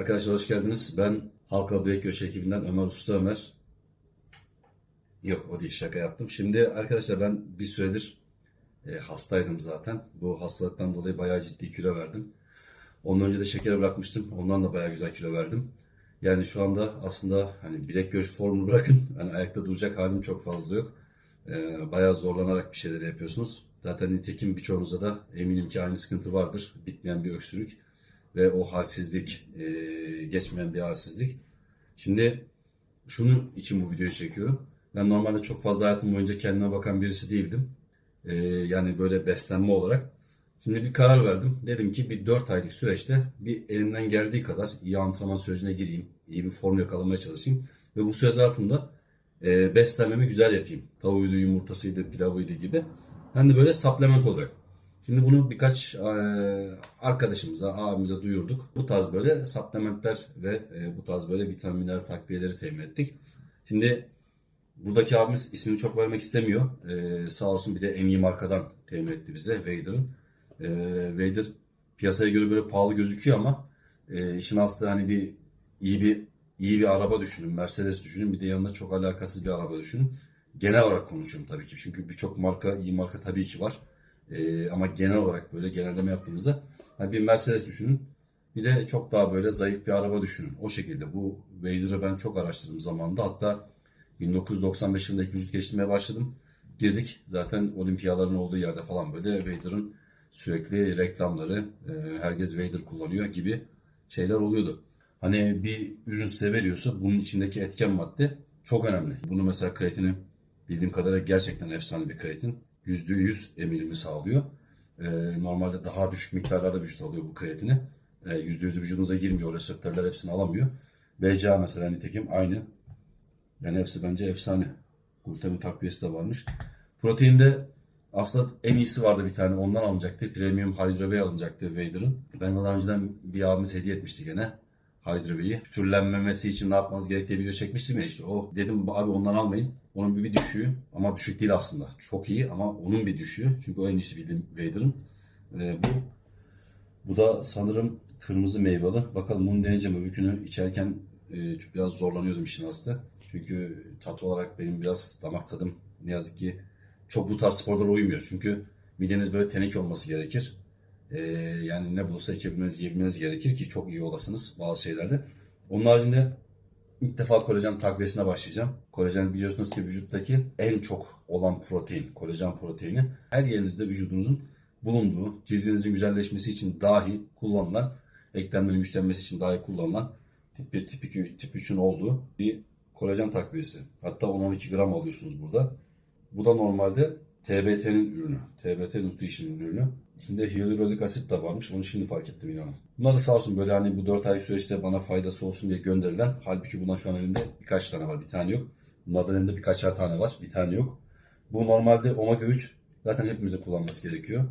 Arkadaşlar hoş geldiniz. Ben Halkalı Bilek Göçü ekibinden Ömer Usta Ömer. Yok o değil şaka yaptım. Şimdi arkadaşlar ben bir süredir e, hastaydım zaten. Bu hastalıktan dolayı bayağı ciddi kilo verdim. Ondan önce de şekeri bırakmıştım. Ondan da bayağı güzel kilo verdim. Yani şu anda aslında hani bilek göç formunu bırakın. Hani ayakta duracak halim çok fazla yok. E, bayağı zorlanarak bir şeyler yapıyorsunuz. Zaten nitekim birçoğunuzda da eminim ki aynı sıkıntı vardır. Bitmeyen bir öksürük ve o halsizlik, e, geçmeyen bir halsizlik. Şimdi şunun için bu videoyu çekiyorum. Ben normalde çok fazla hayatım boyunca kendime bakan birisi değildim. E, yani böyle beslenme olarak. Şimdi bir karar verdim. Dedim ki bir 4 aylık süreçte bir elimden geldiği kadar iyi antrenman sürecine gireyim. iyi bir form yakalamaya çalışayım. Ve bu süre zarfında e, beslenmemi güzel yapayım. Tavuğuydu, yumurtasıydı, pilavıydı gibi. Hem de böyle supplement olarak. Şimdi bunu birkaç e, arkadaşımıza, abimize duyurduk. Bu tarz böyle supplementler ve e, bu tarz böyle vitaminler, takviyeleri temin ettik. Şimdi buradaki abimiz ismini çok vermek istemiyor. E, sağ olsun bir de en iyi markadan temin etti bize Vader'ın. Vader piyasaya göre böyle pahalı gözüküyor ama işin aslı hani bir iyi bir iyi bir araba düşünün, Mercedes düşünün. Bir de yanında çok alakasız bir araba düşünün. Genel olarak konuşuyorum tabii ki. Çünkü birçok marka, iyi marka tabii ki var. Ee, ama genel olarak böyle genelleme yaptığımızda hani bir Mercedes düşünün. Bir de çok daha böyle zayıf bir araba düşünün. O şekilde bu Vader'ı ben çok araştırdım zamanında. Hatta 1995 yılında ilk vücut başladım. Girdik zaten olimpiyaların olduğu yerde falan böyle Vader'ın sürekli reklamları, e, herkes Vader kullanıyor gibi şeyler oluyordu. Hani bir ürün size veriyorsa bunun içindeki etken madde çok önemli. Bunu mesela kreatinin bildiğim kadarıyla gerçekten efsane bir kreatin. %100 emilimi sağlıyor. Ee, normalde daha düşük miktarlarda vücut alıyor bu kreatini. Ee, %100 vücudunuza girmiyor. Reseptörler hepsini alamıyor. BCA mesela nitekim aynı. Yani hepsi bence efsane. Glutamin takviyesi de varmış. Proteinde aslında en iyisi vardı bir tane. Ondan alınacaktı. Premium Hydro Whey alınacaktı Vader'ın. Ben daha önceden bir abimiz hediye etmişti gene. Hydro Whey'i. Türlenmemesi için ne yapmanız gerektiği video çekmiştim ya işte. O dedim abi ondan almayın. Onun bir, bir düşüğü ama düşük değil aslında. Çok iyi ama onun bir düşüğü. Çünkü o en iyisi bildiğim Vader'ın. Ee, bu bu da sanırım kırmızı meyveli. Bakalım bunu deneyeceğim. Öbürkünü içerken e, biraz zorlanıyordum işin aslı. Çünkü tat olarak benim biraz damak tadım ne yazık ki çok bu tarz sporlara uymuyor. Çünkü mideniz böyle teneke olması gerekir. Ee, yani ne bulursa içebilmeniz, yiyebilmeniz gerekir ki çok iyi olasınız bazı şeylerde. Onun haricinde ilk defa kolajen takviyesine başlayacağım. Kolajen biliyorsunuz ki vücuttaki en çok olan protein, kolajen proteini. Her yerinizde vücudunuzun bulunduğu, cildinizin güzelleşmesi için dahi kullanılan, eklemlerin güçlenmesi için dahi kullanılan tip 1, tip 2, tip 3'ün olduğu bir kolajen takviyesi. Hatta 10-12 gram alıyorsunuz burada. Bu da normalde TBT'nin ürünü. TBT Nutrition'ın ürünü. İçinde hyaluronik asit de varmış. Onu şimdi fark ettim inanın. Bunlar da sağ olsun böyle hani bu 4 ay süreçte bana faydası olsun diye gönderilen. Halbuki bundan şu an elimde birkaç tane var. Bir tane yok. Bunlardan elimde birkaçer tane var. Bir tane yok. Bu normalde omega 3. Zaten hepimizin kullanması gerekiyor.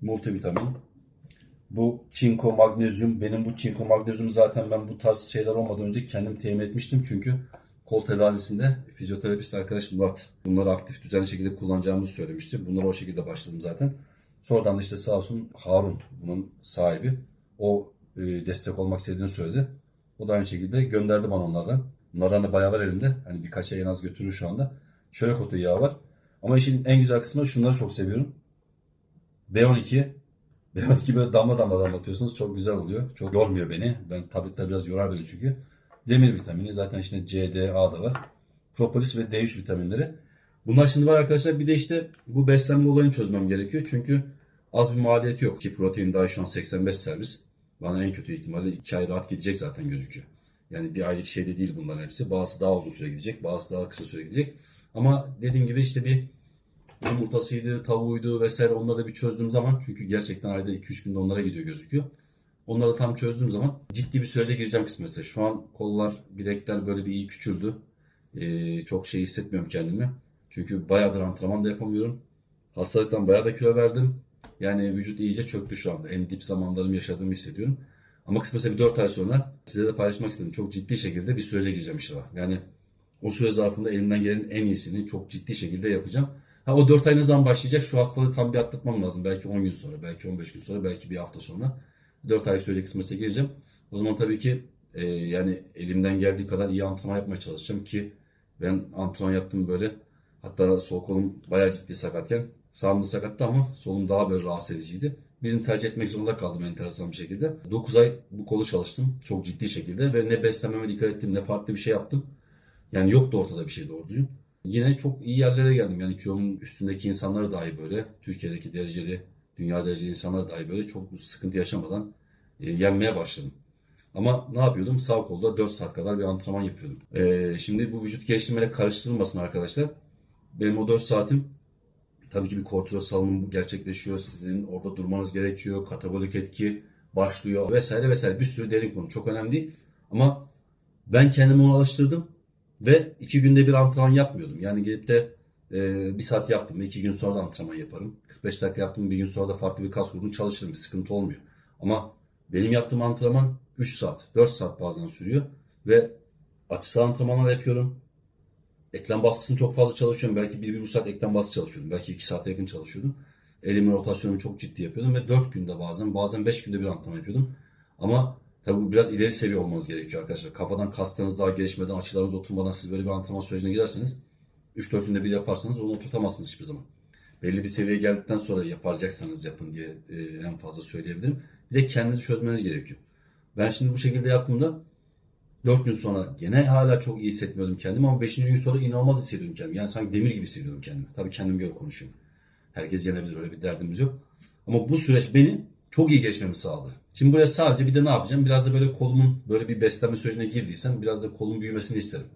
Multivitamin. Bu çinko, magnezyum. Benim bu çinko, magnezyum zaten ben bu tarz şeyler olmadan önce kendim temin etmiştim. Çünkü kol tedavisinde fizyoterapist arkadaş Murat bunları aktif düzenli şekilde kullanacağımızı söylemişti. Bunlara o şekilde başladım zaten. Sonradan da işte sağ olsun Harun bunun sahibi. O e, destek olmak istediğini söyledi. O da aynı şekilde gönderdi bana onlardan. Bunlardan da bayağı var elimde. Hani birkaç ay en az götürür şu anda. Çörek otu yağı var. Ama işin en güzel kısmı şunları çok seviyorum. B12. B12 böyle damla damla damlatıyorsunuz. Çok güzel oluyor. Çok yormuyor beni. Ben tabletler biraz yorar beni çünkü. Demir vitamini zaten içinde C, D, A da var. Propolis ve D3 vitaminleri. Bunlar şimdi var arkadaşlar. Bir de işte bu beslenme olayını çözmem gerekiyor. Çünkü az bir maliyeti yok ki protein daha şu an 85 servis. Bana en kötü ihtimalle 2 ay rahat gidecek zaten gözüküyor. Yani bir aylık şey de değil bunların hepsi. Bazısı daha uzun süre gidecek, bazısı daha kısa süre gidecek. Ama dediğim gibi işte bir yumurtasıydı, tavuğuydu vesaire onları da bir çözdüğüm zaman çünkü gerçekten ayda 2-3 günde onlara gidiyor gözüküyor. Onları tam çözdüğüm zaman ciddi bir sürece gireceğim kısmetse. Şu an kollar, bilekler böyle bir iyi küçüldü. Ee, çok şey hissetmiyorum kendimi. Çünkü bayağıdır antrenman da yapamıyorum. Hastalıktan bayağı da kilo verdim. Yani vücut iyice çöktü şu anda. En dip zamanlarımı yaşadığımı hissediyorum. Ama kısmetse bir 4 ay sonra size de paylaşmak istedim. Çok ciddi şekilde bir sürece gireceğim inşallah. Yani o süre zarfında elimden gelenin en iyisini çok ciddi şekilde yapacağım. Ha o 4 ay ne zaman başlayacak? Şu hastalığı tam bir atlatmam lazım. Belki 10 gün sonra, belki 15 gün sonra, belki bir hafta sonra. 4 ay sürecek kısmetse gireceğim. O zaman tabii ki e, yani elimden geldiği kadar iyi antrenman yapmaya çalışacağım ki ben antrenman yaptım böyle hatta sol kolum bayağı ciddi sakatken sağım da sakattı ama solum daha böyle rahatsız ediciydi. Birini tercih etmek zorunda kaldım enteresan bir şekilde. 9 ay bu kolu çalıştım çok ciddi şekilde ve ne beslenmeme dikkat ettim ne farklı bir şey yaptım. Yani yoktu ortada bir şey doğru düzgün. Yine çok iyi yerlere geldim. Yani kilomun üstündeki insanlar dahi böyle, Türkiye'deki dereceli, dünya dereceli insanlar dahi böyle çok sıkıntı yaşamadan e, yenmeye başladım. Ama ne yapıyordum? Sağ kolda 4 saat kadar bir antrenman yapıyordum. E, şimdi bu vücut geliştirmeyle karıştırılmasın arkadaşlar. Benim o 4 saatim tabii ki bir kortizol salınımı gerçekleşiyor. Sizin orada durmanız gerekiyor. Katabolik etki başlıyor vesaire vesaire. Bir sürü derin konu. Çok önemli değil. Ama ben kendimi ona alıştırdım. Ve iki günde bir antrenman yapmıyordum. Yani gidip de e, bir saat yaptım. iki gün sonra da antrenman yaparım. 45 dakika yaptım. Bir gün sonra da farklı bir kas grubunu çalışırım. Bir sıkıntı olmuyor. Ama benim yaptığım antrenman 3 saat, 4 saat bazen sürüyor. Ve açısal antrenmanlar yapıyorum. Eklem baskısını çok fazla çalışıyorum. Belki 1-1,5 saat eklem baskı çalışıyordum. Belki 2 saate yakın çalışıyordum. Elimin rotasyonumu çok ciddi yapıyordum. Ve 4 günde bazen, bazen 5 günde bir antrenman yapıyordum. Ama Tabii bu biraz ileri seviye olmanız gerekiyor arkadaşlar. Kafadan kaslarınız daha gelişmeden, açılarınız oturmadan siz böyle bir antrenman sürecine girerseniz 3-4 günde bir yaparsanız onu oturtamazsınız hiçbir zaman. Belli bir seviyeye geldikten sonra yapacaksanız yapın diye e, en fazla söyleyebilirim. Bir de kendinizi çözmeniz gerekiyor. Ben şimdi bu şekilde yaptığımda 4 gün sonra gene hala çok iyi hissetmiyordum kendimi ama 5. gün sonra inanılmaz hissediyordum kendimi. Yani sanki demir gibi hissediyordum kendimi. Tabii kendim göre konuşuyorum. Herkes yenebilir öyle bir derdimiz yok. Ama bu süreç beni çok iyi geçmemi sağladı. Şimdi buraya sadece bir de ne yapacağım? Biraz da böyle kolumun böyle bir beslenme sürecine girdiysem biraz da kolun büyümesini isterim.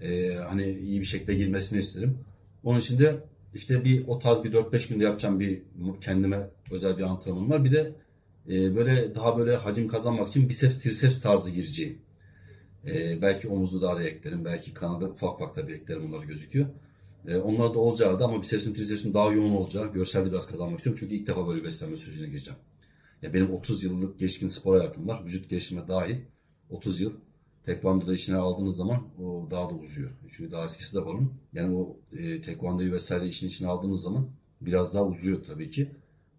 Ee, hani iyi bir şekilde girmesini isterim. Onun için de işte bir o tarz bir 4-5 günde yapacağım bir kendime özel bir antrenmanım var. Bir de e, böyle daha böyle hacim kazanmak için biceps triceps tarzı gireceğim. Ee, belki omuzu da araya eklerim. Belki kanada ufak ufak da bir eklerim onlar gözüküyor. Ee, onlar da olacağı da ama bicepsin tricepsin daha yoğun olacağı görselde biraz kazanmak istiyorum. Çünkü ilk defa böyle beslenme sürecine gireceğim. Ya benim 30 yıllık geçkin spor hayatım var. Vücut geliştirme dahil 30 yıl. Tekvando'da işine aldığınız zaman o daha da uzuyor. Çünkü daha eskisi de var onun. Yani o e, tekvandoyu vesaire işin içine aldığınız zaman biraz daha uzuyor tabii ki.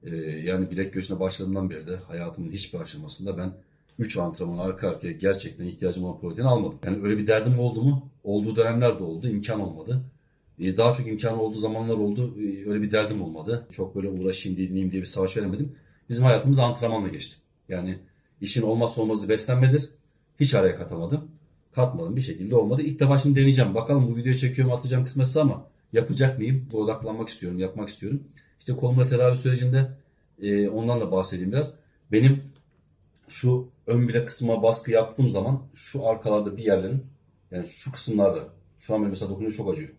E, yani bilek göğsüne başladığımdan beri de hayatımın hiçbir aşamasında ben 3 antrenman arka arkaya gerçekten ihtiyacım olan protein almadım. Yani öyle bir derdim oldu mu? Olduğu dönemler de oldu. imkan olmadı. E, daha çok imkan olduğu zamanlar oldu. E, öyle bir derdim olmadı. Çok böyle uğraşayım, dinleyeyim diye bir savaş veremedim. Bizim hayatımız antrenmanla geçti. Yani işin olmazsa olmazı beslenmedir. Hiç araya katamadım. Katmadım bir şekilde olmadı. İlk defa şimdi deneyeceğim. Bakalım bu videoyu çekiyorum atacağım kısmetse ama yapacak mıyım? Bu odaklanmak istiyorum, yapmak istiyorum. İşte kolumla tedavi sürecinde e, ondan da bahsedeyim biraz. Benim şu ön bilek kısmına baskı yaptığım zaman şu arkalarda bir yerlerin yani şu kısımlarda şu an mesela dokununca çok acıyor.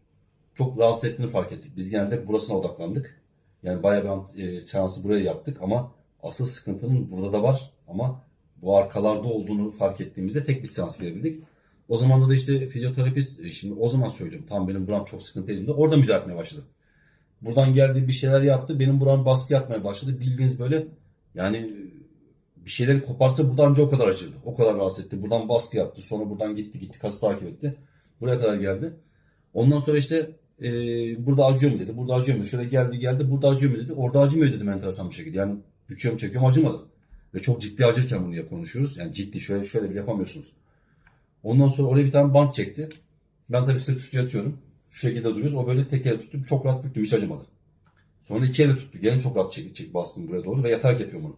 Çok rahatsız ettiğini fark ettik. Biz genelde burasına odaklandık. Yani bayağı bir e, seansı buraya yaptık ama asıl sıkıntının burada da var ama bu arkalarda olduğunu fark ettiğimizde tek bir seans girebildik. O zaman da işte fizyoterapist, e, şimdi o zaman söylüyorum tam benim buram çok sıkıntıydı. Orada müdahale etmeye başladı. Buradan geldi bir şeyler yaptı. Benim buram baskı yapmaya başladı. Bildiğiniz böyle yani e, bir şeyleri koparsa buradan o kadar acırdı. O kadar rahatsız etti. Buradan baskı yaptı. Sonra buradan gitti gitti kası takip etti. Buraya kadar geldi. Ondan sonra işte e, burada acıyor mu dedi. Burada acıyor mu? Şöyle geldi geldi. Burada acıyor mu dedi. Orada acımıyor dedim enteresan bir şekilde. Yani büküyorum çekiyorum acımadı. Ve çok ciddi acırken bunu konuşuyoruz. Yani ciddi şöyle şöyle bir yapamıyorsunuz. Ondan sonra oraya bir tane bant çekti. Ben tabii sırt üstü yatıyorum. Şu şekilde duruyoruz. O böyle tek elle tuttu. Çok rahat büktüm. Hiç acımadı. Sonra iki elle tuttu. Gene çok rahat çekip çekip bastım buraya doğru ve yatarak yapıyorum bunu.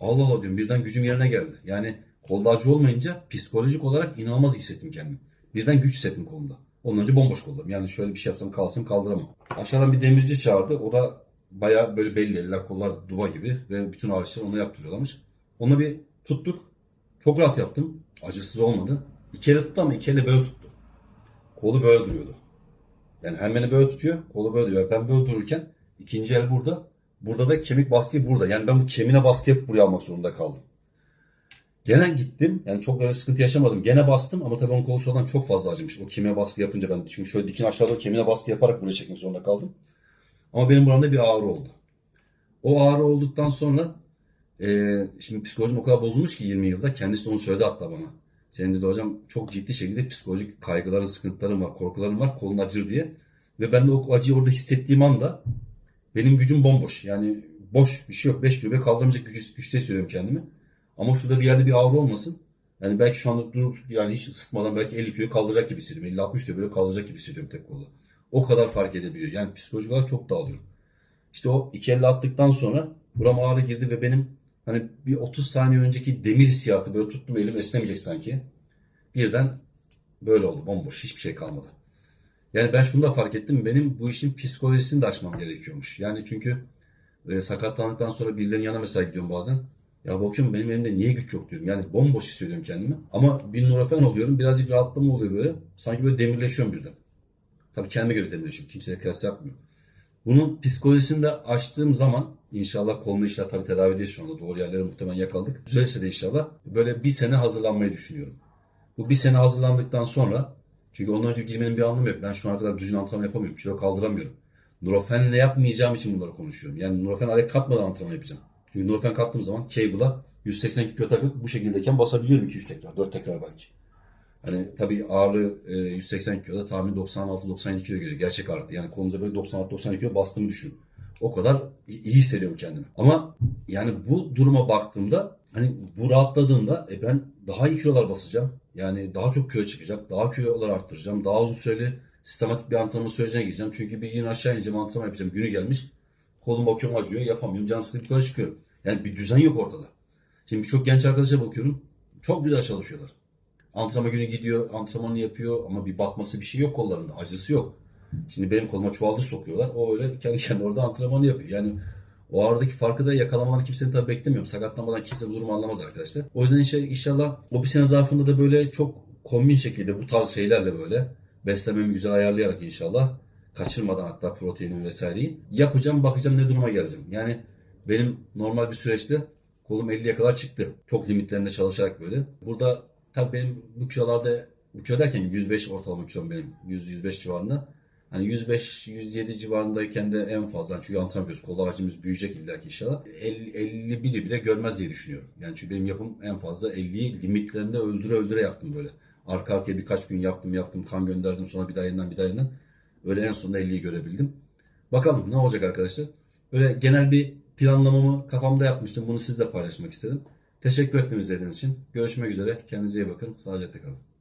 Allah Allah diyorum birden gücüm yerine geldi. Yani kolda acı olmayınca psikolojik olarak inanılmaz hissettim kendimi. Birden güç hissettim kolumda. Ondan önce bomboş koldum. Yani şöyle bir şey yapsam kalsam kaldıramam. Aşağıdan bir demirci çağırdı. O da bayağı böyle belli eller kollar duba gibi ve bütün ağrıçları ona yaptırıyorlarmış. Onu bir tuttuk. Çok rahat yaptım. Acısız olmadı. İki elle tuttu ama iki elle böyle tuttu. Kolu böyle duruyordu. Yani hem beni böyle tutuyor, kolu böyle duruyor. Ben böyle dururken ikinci el burada. Burada da kemik baskı burada. Yani ben bu kemine baskı yapıp buraya almak zorunda kaldım. Gene gittim. Yani çok öyle sıkıntı yaşamadım. Gene bastım ama tabii onun kolu sonradan çok fazla acımış. O kemiğe baskı yapınca ben çünkü şöyle dikin aşağıda kemiğe baskı yaparak buraya çekmek zorunda kaldım. Ama benim buramda bir ağrı oldu. O ağrı olduktan sonra e, şimdi psikolojim o kadar bozulmuş ki 20 yılda. Kendisi de onu söyledi hatta bana. Senin dedi hocam çok ciddi şekilde psikolojik kaygıların, sıkıntıların var, korkuların var, kolun acır diye. Ve ben de o acıyı orada hissettiğim anda benim gücüm bomboş. Yani boş bir şey yok. 5 kilo kaldıramayacak güç, güçte hissediyorum kendimi. Ama şurada bir yerde bir ağrı olmasın. Yani belki şu anda durup yani hiç ısıtmadan belki 50 kilo kaldıracak gibi hissediyorum. 50-60 kilo böyle kaldıracak gibi hissediyorum tek kolla. O kadar fark edebiliyor. Yani psikolojik olarak çok dağılıyorum. İşte o 2.50 attıktan sonra buram ağrı girdi ve benim hani bir 30 saniye önceki demir hissiyatı böyle tuttum elim esnemeyecek sanki. Birden böyle oldu bomboş hiçbir şey kalmadı. Yani ben şunu da fark ettim benim bu işin psikolojisini de aşmam gerekiyormuş. Yani çünkü e, sakatlandıktan sonra birilerinin yanına mesela gidiyorum bazen. Ya bakıyorum benim elimde niye güç yok diyorum. Yani bomboş hissediyorum kendimi. Ama bir nurafen oluyorum. Birazcık rahatlama oluyor böyle. Sanki böyle demirleşiyorum birden. Tabii kendime göre demirleşiyorum. Kimseye kıyas yapmıyorum. Bunun psikolojisini de açtığım zaman inşallah kolunu inşallah tabii tedavideyiz şu anda. Doğru yerlere muhtemelen yakaladık. Düzelirse de inşallah böyle bir sene hazırlanmayı düşünüyorum. Bu bir sene hazırlandıktan sonra çünkü ondan önce girmenin bir anlamı yok. Ben şu ana kadar düzgün antrenman yapamıyorum. Kilo kaldıramıyorum. Nurofenle yapmayacağım için bunları konuşuyorum. Yani Nurofen araya katmadan antrenman yapacağım. Çünkü Nurofen kattığım zaman cable'a 182 kilo takıp bu şekildeyken basabiliyorum 2-3 tekrar, 4 tekrar belki. Hani tabii ağırlığı e, 180 kiloda tahmin 96-97 kilo geliyor. Gerçek ağırlık. Yani kolunuza böyle 96-97 kilo bastığımı düşün. O kadar iyi hissediyorum kendimi. Ama yani bu duruma baktığımda hani bu rahatladığımda e ben daha iyi kilolar basacağım. Yani daha çok kilo çıkacak. Daha kilolar arttıracağım. Daha uzun süreli sistematik bir antrenman sürecine gireceğim. Çünkü bir gün aşağı ineceğim antrenman yapacağım. Günü gelmiş. Kolum bakıyorum acıyor. Yapamıyorum. Canım sıkıntı yukarı çıkıyorum. Yani bir düzen yok ortada. Şimdi birçok genç arkadaşa bakıyorum. Çok güzel çalışıyorlar. Antrenman günü gidiyor, antrenmanı yapıyor ama bir batması bir şey yok kollarında. Acısı yok. Şimdi benim koluma çuvaldız sokuyorlar. O öyle kendi kendine orada antrenmanı yapıyor. Yani o aradaki farkı da yakalamadan kimsenin tabii beklemiyorum. Sakatlanmadan kimse bu durumu anlamaz arkadaşlar. O yüzden inşallah o bir sene zarfında da böyle çok kombin şekilde bu tarz şeylerle böyle beslememi güzel ayarlayarak inşallah kaçırmadan hatta proteini vesaireyi yapacağım bakacağım ne duruma geleceğim. Yani benim normal bir süreçte kolum 50'ye kadar çıktı. Çok limitlerinde çalışarak böyle. Burada tabii benim bu kilolarda bu kilo derken 105 ortalama kilom benim. 100-105 civarında. Hani 105-107 civarındayken de en fazla çünkü antrenman yapıyoruz. Kollar hacmimiz büyüyecek illa ki inşallah. 50, 51'i bile görmez diye düşünüyorum. Yani çünkü benim yapım en fazla 50'yi limitlerinde öldüre öldüre yaptım böyle. Arka arkaya birkaç gün yaptım yaptım kan gönderdim sonra bir daha yeniden bir daha yeniden. Öyle en sonunda 50'yi görebildim. Bakalım ne olacak arkadaşlar. Böyle genel bir planlamamı kafamda yapmıştım. Bunu sizle paylaşmak istedim. Teşekkür ettim izlediğiniz için. Görüşmek üzere. Kendinize iyi bakın. Sağlıcakla kalın.